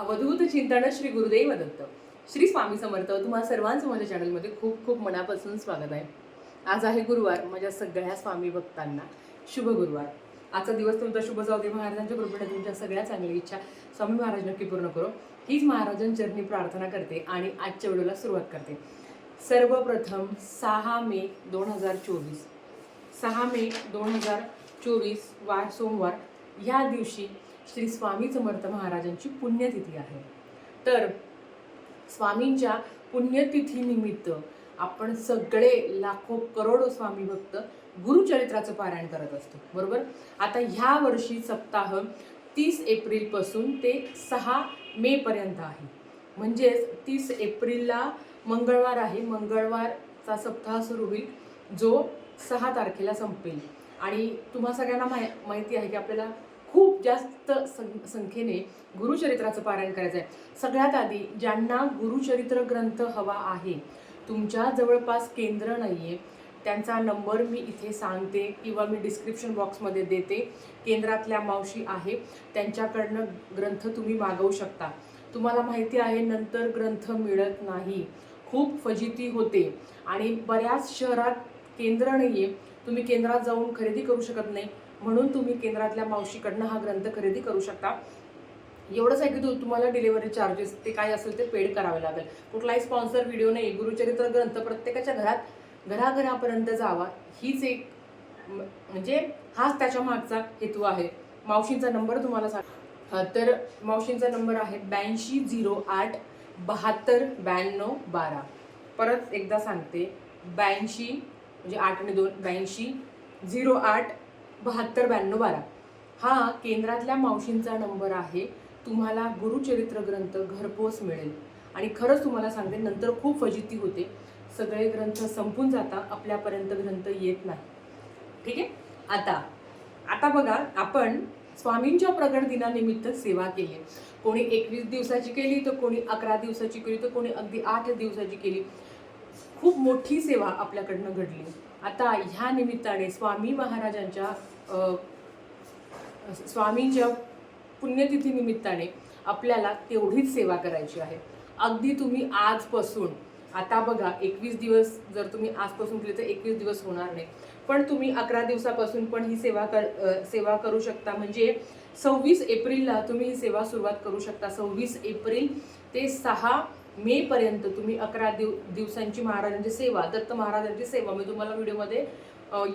अवधूत चिंतन श्री गुरुदेव दत्त. श्री स्वामी समर्थ तुम्हा सर्वांचं माझ्या चॅनलमध्ये खूप खूप मनापासून स्वागत आहे. आज आहे गुरुवार माझ्या सगळ्या स्वामी भक्तांना शुभ गुरुवार. आजचा दिवस तुमचा शुभ जाऊ दे महाराजांच्या कृपेने तुमच्या सगळ्या चांगल्या इच्छा स्वामी महाराज नक्की पूर्ण करो. हीच महाराजांचरणी प्रार्थना करते आणि आजच्या व्हिडिओला सुरुवात करते. सर्वप्रथम सहा मे दोन हजार चोवीस. सहा मे दोन हजार चोवीस वार सोमवार ह्या दिवशी श्री स्वामी समर्थ महाराजांची पुण्यतिथी आहे. तर स्वामींच्या पुण्यतिथीनिमित्त आपण सगळे लाखो करोडो स्वामी भक्त गुरुचरित्राचं पारायण करत असतो. बरोबर? आता ह्या वर्षी सप्ताह तीस एप्रिलपासून ते सहा मेपर्यंत आहे. म्हणजेच तीस एप्रिलला मंगळवार आहे. मंगळवारचा सप्ताह सुरू होईल जो सहा तारखेला संपेल. आणि तुम्हा सगळ्यांना माहि माहिती आहे की आपल्याला खूप जास्त सं संख्येने गुरुचरित्राचं पारायण करायचं आहे. सगळ्यात आधी ज्यांना गुरुचरित्र ग्रंथ हवा आहे तुमच्या जवळपास केंद्र नाही आहे त्यांचा नंबर मी इथे सांगते किंवा मी डिस्क्रिप्शन बॉक्समध्ये देते. केंद्रातल्या मावशी आहे त्यांच्याकडनं ग्रंथ तुम्ही मागवू शकता. तुम्हाला माहिती आहे नंतर ग्रंथ मिळत नाही. खूप फजिती होते. आणि बऱ्याच शहरात केंद्र नाही आहे तुम्ही केंद्रात जाऊन खरेदी करू शकत नाही. म्हणून तुम्ही केंद्रातल्या मावशीकडनं हा ग्रंथ खरेदी करू शकता. एवढंच आहे की तू तुम्हाला डिलिव्हरी चार्जेस ते काय असेल ते पेड करावे लागेल. कुठलाही स्पॉन्सर व्हिडिओ नाही. गुरुचरित्र ग्रंथ प्रत्येकाच्या घरात घराघरापर्यंत जावा. हीच एक म्हणजे हाच त्याच्या मागचा हेतू आहे. मावशींचा नंबर तुम्हाला सांग तर मावशींचा नंबर आहे ब्याऐंशी झिरो आठ बहात्तर ब्याण्णव बारा. परत एकदा सांगते. ब्याऐंशी म्हणजे आठ आणि दोन ब्याऐंशी झिरो आठ बहात्तर ब्याण्णव बारा. हा केंद्रातल्या मावशींचा नंबर आहे. तुम्हाला गुरुचरित्र ग्रंथ घरपोच मिळेल. आणि खरंच तुम्हाला सांगते नंतर खूप फजिती होते. सगळे ग्रंथ संपून जाता आपल्यापर्यंत ग्रंथ येत नाही. ठीक आहे? आता आता बघा आपण स्वामींच्या प्रगट दिनानिमित्त सेवा केली. आहे. कोणी एकवीस दिवसाची केली तर कोणी अकरा दिवसाची केली तर कोणी अगदी आठ दिवसाची केली. खूप मोठी सेवा आपल्याकडनं घडली. आता ह्या निमित्ताने स्वामी महाराजांच्या स्वामींच्या पुण्यतिथी निमित्ताने आपल्याला तेवढीच सेवा करायची आहे. अगदी तुम्ही आजपासून आता बघा एकवीस दिवस जर तुम्ही आजपासून केली तर एकवीस दिवस होणार नाही. पण तुम्ही अकरा दिवसापासून पण ही सेवा कर सेवा करू शकता. म्हणजे सव्वीस एप्रिलला तुम्ही ही सेवा सुरुवात करू शकता. सव्वीस एप्रिल ते सहा मे पर्यंत तुम्ही अकरा दिव दिवसांची महाराजांची सेवा दत्त महाराजांची सेवा मी तुम्हाला व्हिडिओमध्ये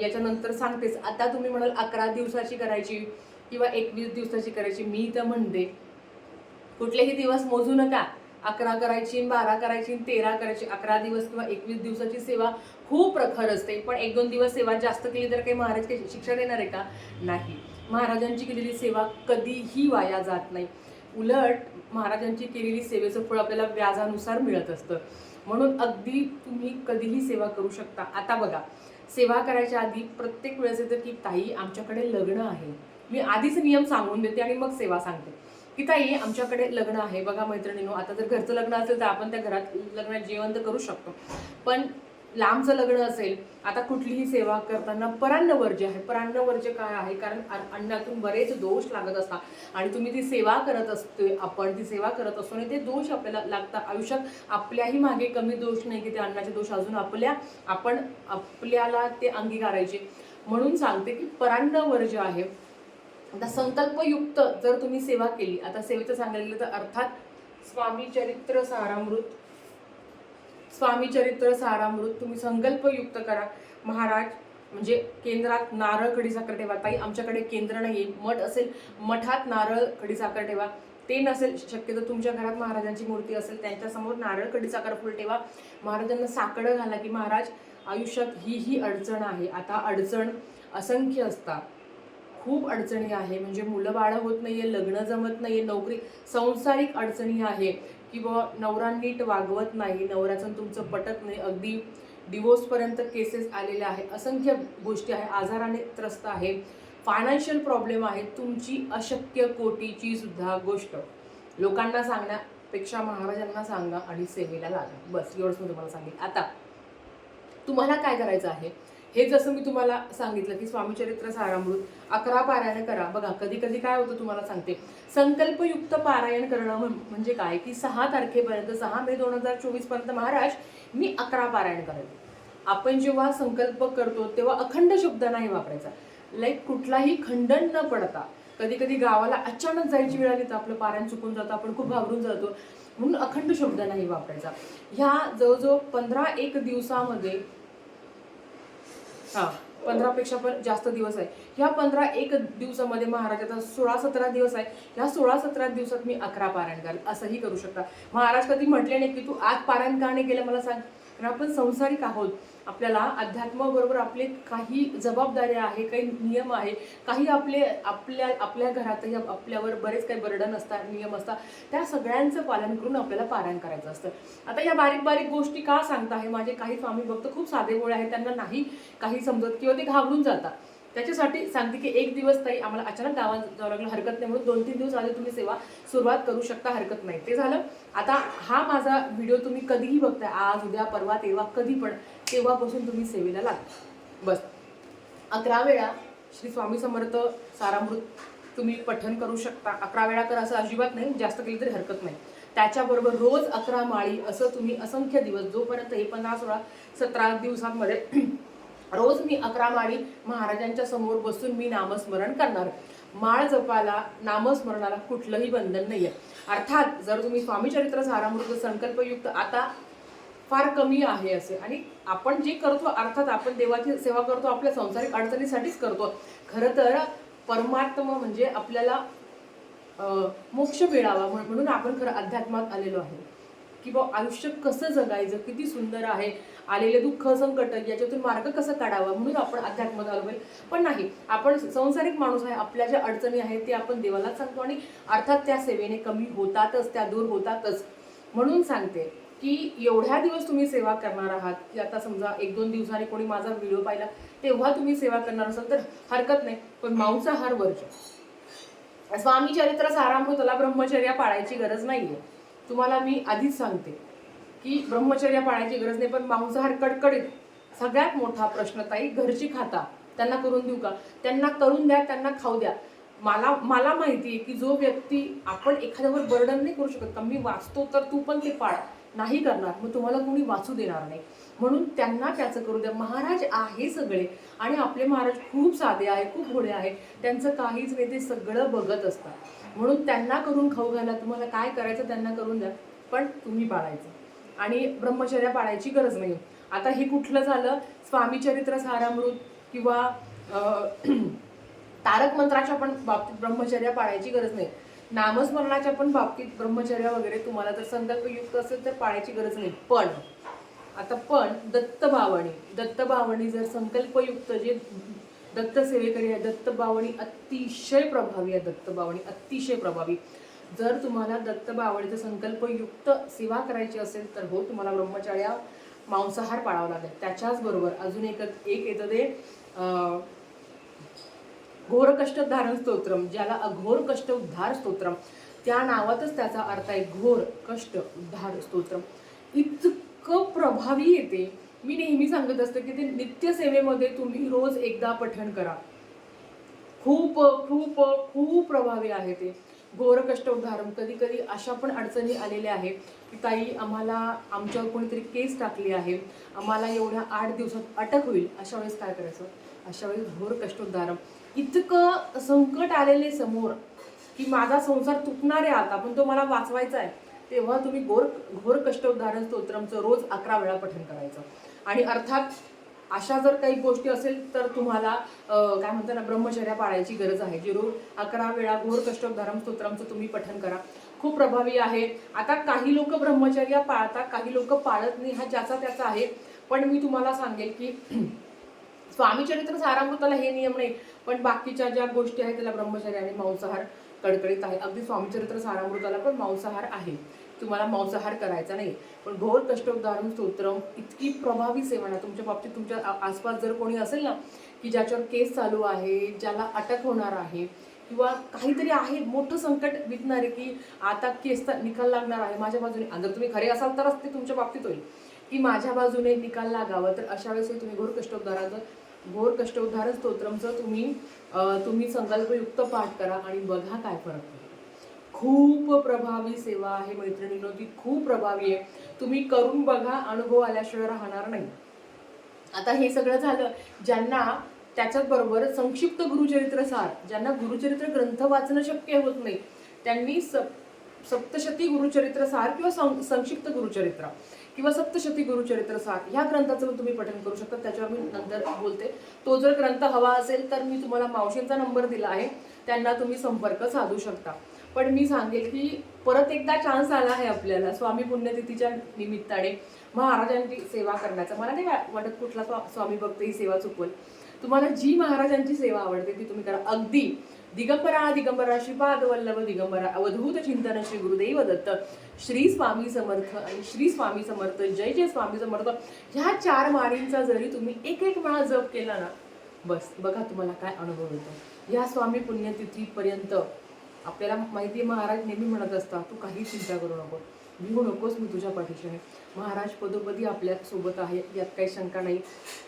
याच्यानंतर सांगतेच. आता तुम्ही म्हणाल अकरा दिवसाची करायची किंवा एकवीस दिवसाची करायची मी तर म्हणते. कुठलेही दिवस मोजू नका. अकरा करायची बारा करायची तेरा करायची अकरा दिवस किंवा एकवीस दिवसाची सेवा खूप प्रखर असते. पण एक दोन दिवस सेवा जास्त केली तर काही महाराज काही शिक्षा देणार आहे का? नाही. महाराजांची केलेली सेवा कधीही वाया जात नाही. उलट महाराजांची केलेली सेवेचं फळ आपल्याला व्याजानुसार मिळत असतं. म्हणून अगदी तुम्ही कधीही सेवा करू शकता. आता बघा सेवा करायच्या आधी प्रत्येक वेळेस येतं की ताई आमच्याकडे लग्न आहे. मी आधीच नियम सांगून देते आणि मग सेवा सांगते. की ताई आमच्याकडे लग्न आहे. बघा मैत्रिणीनो आता जर घरचं लग्न असेल तर आपण त्या घरात लग्नात जेवण तर करू शकतो. पण लांबचं लग्न असेल आता कुठलीही सेवा करताना परान्न वर्ज्य आहे परान्न वर्ज्य काय आहे कारण अन्नातून बरेच दोष लागत असतात. आणि तुम्ही ती सेवा करत असते आपण ती सेवा करत असतो आणि ते दोष आपल्याला लागतात. आयुष्यात आपल्याही मागे कमी दोष नाही की ते अन्नाचे दोष अजून आपल्या आपण आपल्याला ते अंगीकारायचे. म्हणून सांगते की परान्न वर्ज्य आहे आता संकल्पयुक्त जर तुम्ही सेवा केली आता सेवेचं सांगायला गेलं तर अर्थात स्वामी चरित्र सारामृत स्वामी चरित्र सारामृत तुम्ही संकल्पयुक्त करा. महाराज म्हणजे केंद्रात नारळ खडी साखर ठेवा. ताई आमच्याकडे केंद्र नाही मठ असेल मठात नारळ खडी साखर ठेवा. ते नसेल शक्यतो तुमच्या घरात महाराजांची मूर्ती असेल त्यांच्यासमोर नारळ कडी साखर फुल ठेवा. महाराजांना साकडं घाला की महाराज आयुष्यात ही ही अडचण आहे. आता अडचण असंख्य असतात. खूप अडचणी आहे. म्हणजे मुलं बाळं होत नाहीये लग्न जमत नाहीये नोकरी संसारिक अडचणी आहे. किंवा नवरा नीट वागवत नाही नवऱ्याचं तुमचं पटत नाही. अगदी डिवोर्सपर्यंत केसेस आलेल्या आहे असंख्य गोष्टी आहे आजाराने त्रस्त आहे. फायनान्शियल प्रॉब्लेम आहे. तुमची अशक्य कोटीची सुद्धा गोष्ट. लोकांना सांगण्यापेक्षा महाराजांना सांगा आणि सेवेला लागा. बस एवढंच मी तुम्हाला सांगेन. आता तुम्हाला काय करायचं आहे? हे जसं मी तुम्हाला सांगितलं की स्वामीचरित्र सारामृत अकरा पारायण करा. बघा कधी कधी काय होतं तुम्हाला सांगते. संकल्पयुक्त पारायण करणं म्हणजे काय? की सहा तारखेपर्यंत सहा मे दोन हजार चोवीसपर्यंत महाराज मी अकरा पारायण करायचे आपण जेव्हा संकल्प करतो तेव्हा अखंड शब्द नाही वापरायचा. लाईक कुठलाही खंडन न पडता. कधी कधी गावाला अचानक जायची वेळ आली तर आपलं पारायण चुकून जातं आपण खूप घाबरून जातो. म्हणून अखंड शब्द नाही वापरायचा. ह्या जवळजवळ पंधरा एक दिवसामध्ये हा. पंधरापेक्षा पण जास्त दिवस आहे. ह्या पंधरा एक दिवसामध्ये महाराजाचा सोळा सतरा दिवस आहे. ह्या सोळा सतरा दिवसात मी अकरा पारायण करेल. असंही करू शकता. महाराज कधी म्हटले नाही की तू आज पारायण का नाही केलं? मला सांग. कारण आपण संसारिक आहोत. आपल्याला अध्यात्माबरोबर आपले काही जबाबदाऱ्या आहे काही नियम आहे काही आपले आपल्या आपल्या घरातही आपल्यावर बरेच काही बर्डन असतात नियम असतात. त्या सगळ्यांचं पालन करून आपल्याला पारायण करायचं असतं. आता या बारीक बारीक गोष्टी का सांगता आहे माझे काही स्वामी भक्त खूप साधे गोळे आहेत. त्यांना नाही काही समजत किंवा ते घाबरून जातात. त्याच्यासाठी सांगते की एक दिवस ताई आम्हाला अचानक गावात जावं लागलं हरकत नाही. म्हणून दोन तीन दिवस आधी तुम्ही सेवा सुरुवात करू शकता हरकत नाही. ते झालं. आता हा माझा व्हिडिओ तुम्ही कधीही बघताय आज उद्या परवा तेव्हा कधी पण तेव्हापासून तुम्ही सेवेला लागा. बस. अकरा वेळा श्री स्वामी समर्थ सारामृत तुम्ही पठन करू शकता. अकरा वेळा तर असं अजिबात नाही जास्त केली तरी हरकत नाही. त्याच्याबरोबर रोज अकरा माळी असं तुम्ही असंख्य दिवस जोपर्यंत हे पंधरा सोळा सतरा दिवसांमध्ये रोज मी अकरा माळी महाराजांच्या समोर बसून मी नामस्मरण करणार. माळ जपाला नामस्मरणाला कुठलंही बंधन नाहीये. अर्थात जर तुम्ही स्वामीचरित्र सारामृत संकल्पयुक्त आता फार कमी आहे असे. आणि आपण जे करतो अर्थात आपण देवाची सेवा करतो आपल्या संसारिक अडचणीसाठीच करतो. खरं तर परमात्मा म्हणजे आपल्याला मोक्ष मिळावा म्हणून आपण खरं अध्यात्मात आलेलो आहे. की बा आयुष्य कसं जगायचं किती सुंदर आहे आलेले दुःख संकट याच्यातून मार्ग कसा काढावा म्हणून आपण अध्यात्मात आलो पाहिजे. पण नाही आपण संसारिक माणूस आहे आपल्या ज्या अडचणी आहेत ते आपण देवालाच सांगतो आणि अर्थात त्या सेवेने कमी होतातच त्या दूर होतातच. म्हणून सांगते की एवढ्या दिवस तुम्ही सेवा करणार आहात की आता समजा एक दोन दिवसांनी कोणी माझा व्हिडिओ पाहिला तेव्हा तुम्ही सेवा करणार असाल तर हरकत नाही पण मांसाहार वर्ज स्वामी चरित्र सारामृतला ब्रह्मचर्या पाळायची गरज नाहीये. तुम्हाला मी आधीच सांगते की ब्रह्मचर्या पाळायची गरज नाही पण मांसाहार कडकडीत सगळ्यात मोठा प्रश्न ताई घरची खाता. त्यांना करून देऊ का? त्यांना करून द्या त्यांना खाऊ द्या. मला मला माहिती आहे की जो व्यक्ती आपण एखाद्यावर बर्डन नाही करू शकत का? मी वाचतो तर तू पण ते पाळ. नाही करणार मग तुम्हाला कोणी वाचू देणार नाही. म्हणून त्यांना त्याचं करू द्या. महाराज आहे सगळे आणि आपले महाराज खूप साधे आहे खूप घोडे आहे त्यांचं काहीच नाही ते सगळं बघत असतात. म्हणून त्यांना करून खाऊ घाला तुम्हाला काय करायचं त्यांना करून द्या पण तुम्ही पाळायचं. आणि ब्रह्मचर्या पाळायची गरज नाही. आता हे कुठलं झालं? स्वामीचरित्र सारामृत किंवा तारक मंत्राच्या पण बाबतीत ब्रह्मचर्या पाळायची गरज नाही. नामस्मरणाच्या पण बाबतीत ब्रह्मचर्या वगैरे तुम्हाला जर संकल्पयुक्त असेल तर पाळायची गरज नाही. पण आता पण दत्तभावणी दत्तभावणी जर संकल्पयुक्त जे दत्त सेवेकरी आहे दत्तभावणी अतिशय प्रभावी आहे दत्तबावणी अतिशय प्रभावी. जर तुम्हाला दत्तभावणीचं संकल्पयुक्त सेवा करायची असेल तर हो तुम्हाला ब्रह्मचार्या मांसाहार पाळावा लागेल. त्याच्याचबरोबर अजून एक एक येतं ते घोरकष्ट धारण स्तोत्रम ज्याला अघोर कष्ट उद्धार स्तोत्रम. त्या नावातच त्याचा अर्थ आहे घोर कष्ट उद्धार स्तोत्रम. इतकं प्रभावी येते मी नेहमी सांगत असते की ते नित्यसेवेमध्ये तुम्ही रोज एकदा पठण करा. खूप खूप खूप प्रभावी आहे ते. घोर कष्ट कधी कधी अशा पण अडचणी आलेल्या आहेत की ताई आम्हाला आमच्यावर कोणीतरी केस टाकली आहे. आम्हाला एवढ्या आठ दिवसात अटक होईल. अशा वेळेस काय करायचं? अशा वेळेस घोर कष्टोद्धारम इतकं संकट आलेले समोर की माझा संसार तुटणार आहे आता पण तो मला वाचवायचा आहे. तेव्हा तुम्ही घोर घोर कष्टोद्धारण स्तोत्रमचं रोज अकरा वेळा पठण करायचं. आणि अर्थात अशा जर काही गोष्टी असेल तर तुम्हाला काय म्हणतात ना ब्रह्मचर्या पाळायची गरज आहे. जे रोज अकरा वेळा घोर कष्टक धरम तुम्ही पठन करा. खूप प्रभावी आहे. आता काही लोक ब्रह्मचर्या पाळतात काही लोक पाळत नाही हा ज्याचा त्याचा आहे. पण मी तुम्हाला सांगेल की स्वामीचरित्र सारामृताला हे नियम नाही पण बाकीच्या ज्या गोष्टी आहेत त्याला ब्रह्मचर्य आणि मांसाहार कडकडीत आहे. अगदी स्वामीचरित्र सारामृताला पण मांसाहार आहे. तुम्हाला मांसाहार करायचा नाही पण घोर कष्टोद्धारण स्तोत्रम इतकी प्रभावी सेवा ना तुमच्या बाबतीत तुमच्या आसपास जर कोणी असेल ना की ज्याच्यावर केस चालू आहे ज्याला अटक होणार आहे किंवा काहीतरी आहे मोठं संकट विकणारे की आता केसचा निकाल लागणार आहे माझ्या बाजूने. जर तुम्ही खरे असाल तरच ते तुमच्या बाबतीत होईल. की माझ्या बाजूने निकाल लागावा तर अशा वेळेस तुम्ही घोर कष्टोद्धाराचं घोर कष्टोद्धार स्तोत्रमचं तुम्ही तुम्ही संकल्पयुक्त पाठ करा आणि बघा काय फरक पडतो. खूप प्रभावी सेवा आहे मैत्रिणीनो ती खूप प्रभावी आहे. तुम्ही करून बघा अनुभव आल्याशिवाय राहणार नाही. आता हे सगळं झालं ज्यांना त्याच्याबरोबर संक्षिप्त गुरुचरित्र सार ज्यांना गुरुचरित्र ग्रंथ वाचणं शक्य होत नाही त्यांनी सप सप्तशती गुरुचरित्र सार किंवा सं- संक्षिप्त गुरुचरित्र किंवा सप्तशती गुरुचरित्र सार ह्या ग्रंथाचं पण तुम्ही पठण करू शकता त्याच्यावर मी नंतर बोलते. तो जर ग्रंथ हवा असेल तर मी तुम्हाला मावशींचा नंबर दिला आहे त्यांना तुम्ही संपर्क साधू शकता. पण मी सांगेल की परत एकदा चान्स आला आहे आपल्याला स्वामी पुण्यतिथीच्या निमित्ताने महाराजांची सेवा करण्याचा. मला नाही वाटत कुठला स्वामी भक्त ही सेवा चुकवल. तुम्हाला जी महाराजांची सेवा आवडते ती तुम्ही करा. अगदी दिगंबरा दिगंबरा श्रीपाद वल्लभ दिगंबरा अवधूत चिंतन श्री गुरुदेव दत्त श्री स्वामी समर्थ आणि श्री स्वामी समर्थ जय जय स्वामी समर्थ ह्या चार मारींचा जरी तुम्ही एक एक वेळा जप केला ना बस बघा तुम्हाला काय अनुभव येतो या स्वामी पुण्यतिथीपर्यंत आपल्याला माहिती आहे महाराज नेहमी म्हणत असतात तू काही चिंता करू नको. भिवू नकोस मी तुझ्या पाठीशी. आहे महाराज पदोपदी आपल्यासोबत आहे यात काही शंका नाही.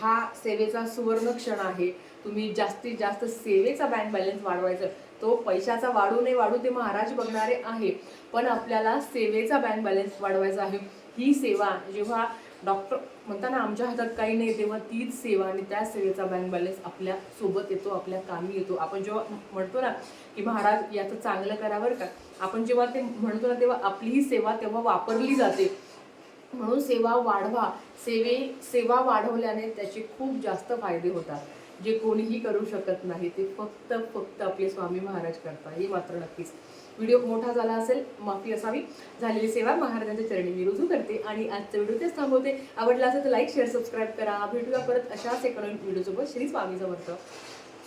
हा सेवेचा सुवर्ण क्षण आहे. तुम्ही जास्तीत जास्त सेवेचा बँक बॅलन्स वाढवायचा. तो पैशाचा वाढू नये वाढू ते महाराज बघणारे आहे. पण आपल्याला सेवेचा बँक बॅलन्स वाढवायचा आहे. ही सेवा जेव्हा डॉक्टर म्हणताना आमच्या हातात काही नाही तेव्हा तीच सेवा आणि त्या सेवेचा बँक बॅलन्स आपल्यासोबत येतो आपल्या कामी येतो. आपण जेव्हा म्हणतो ना की महाराज याचं चांगलं करा का. आपण जेव्हा ते म्हणतो ना तेव्हा आपलीही सेवा तेव्हा वापरली जाते. म्हणून सेवा वाढवा. सेवे सेवा वाढवल्याने त्याचे खूप जास्त फायदे होतात. जे कोणीही करू शकत नाही ते फक्त फक्त आपले स्वामी महाराज करतात. हे मात्र नक्कीच. व्हिडिओ मोठा झाला असेल माफी असावी. झालेली सेवा महाराजांच्या चरणी मी रुजू करते आणि आजचा व्हिडिओ तेच थांबवते. आवडला असेल तर लाईक शेअर सबस्क्राईब करा. भेटूया परत अशाच एका व्हिडिओसोबत. श्री स्वामी समर्थ.